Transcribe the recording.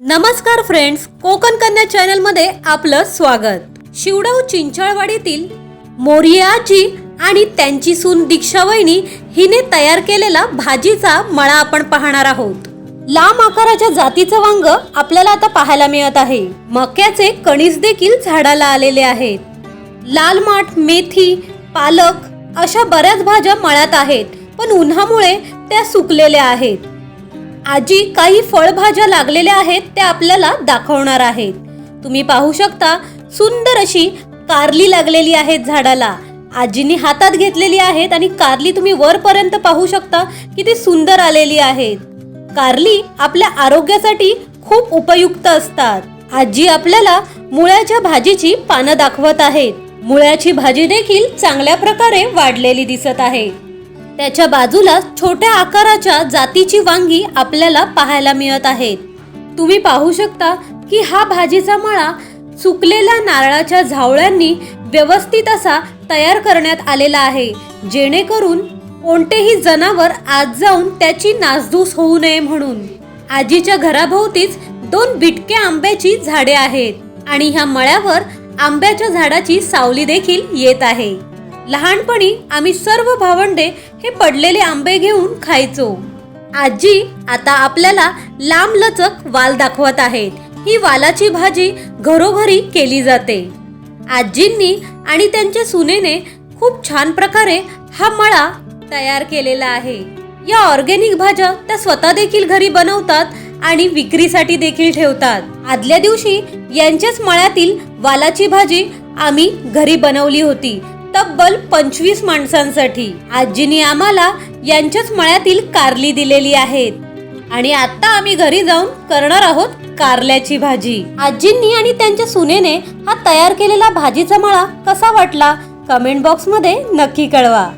नमस्कार फ्रेंड्स कोकण कन्या चॅनलमध्ये आपलं स्वागत. शिवडाव चिंचाळवाडीतील मोरियाजी आणि त्यांची सून दीक्षा वहिनी हिने तयार केलेला भाजीचा मळा आपण पाहणार आहोत. लांब आकाराच्या जातीचं वांग आपल्याला आता पाहायला मिळत आहे. मक्याचे कणीस देखील झाडाला आलेले आहेत. लाल माठ मेथी पालक अशा बऱ्याच भाज्या मळ्यात आहेत पण उन्हामुळे त्या सुकलेल्या आहेत. आजी काही फळभाज्या लागलेल्या आहेत त्या आपल्याला दाखवणार आहेत. तुम्ही पाहू शकता सुंदर अशी कारली लागलेली आहेत झाडाला. आजीनी हातात घेतलेली आहेत आणि कारली तुम्ही वरपर्यंत पाहू शकता किती सुंदर आलेली आहेत. कारली आपल्या आरोग्यासाठी खूप उपयुक्त असतात. आजी आपल्याला मुळ्याच्या भाजीची पानं दाखवत आहेत. मुळ्याची भाजी देखील चांगल्या प्रकारे वाढलेली दिसत आहे. त्याच्या बाजूला छोट्या आकाराच्या जातीची वांगी आपल्याला पाहायला मिळत आहेत तुम्ही पाहू शकता की हा भाजीचा मळा सुकलेल्या नारळाच्या झावळ्यांनी व्यवस्थित असा तयार करण्यात आलेला आहे. जेणेकरून कोणतेही जनावर आज जाऊन त्याची नासधूस होऊ नये म्हणून. आजीच्या घराभोवतीच दोन बिटक्या आंब्याची झाडे आहेत आणि ह्या मळ्यावर आंब्याच्या झाडाची सावली देखील येत आहे. लहानपणी आम्ही सर्व भावंडे हे पडलेले आंबे घेऊन खायचो. आजी आता आपल्याला लांब लचक वाल दाखवत आहेत. ही वालाची भाजी घरोघरी केली जाते. आजींनी आणि त्यांच्या सुनेने खूप छान प्रकारे हा मळा तयार केलेला आहे. या ऑर्गेनिक भाज्या त्या स्वतः देखील घरी बनवतात आणि विक्रीसाठी देखील ठेवतात. आदल्या दिवशी यांच्याच मळ्यातील वालाची भाजी आम्ही घरी बनवली होती. तब्बल पंचवीस माणसांसाठी. आजीनी आम्हाला यांच्याच मळ्यातील कारली दिलेली आहेत. आणि आता आम्ही घरी जाऊन करणार आहोत कारल्याची भाजी. आजींनी आणि त्यांच्या सुनेने हा तयार केलेला भाजीचा मळा कसा वाटला? कमेंट बॉक्समध्ये नक्की कळवा.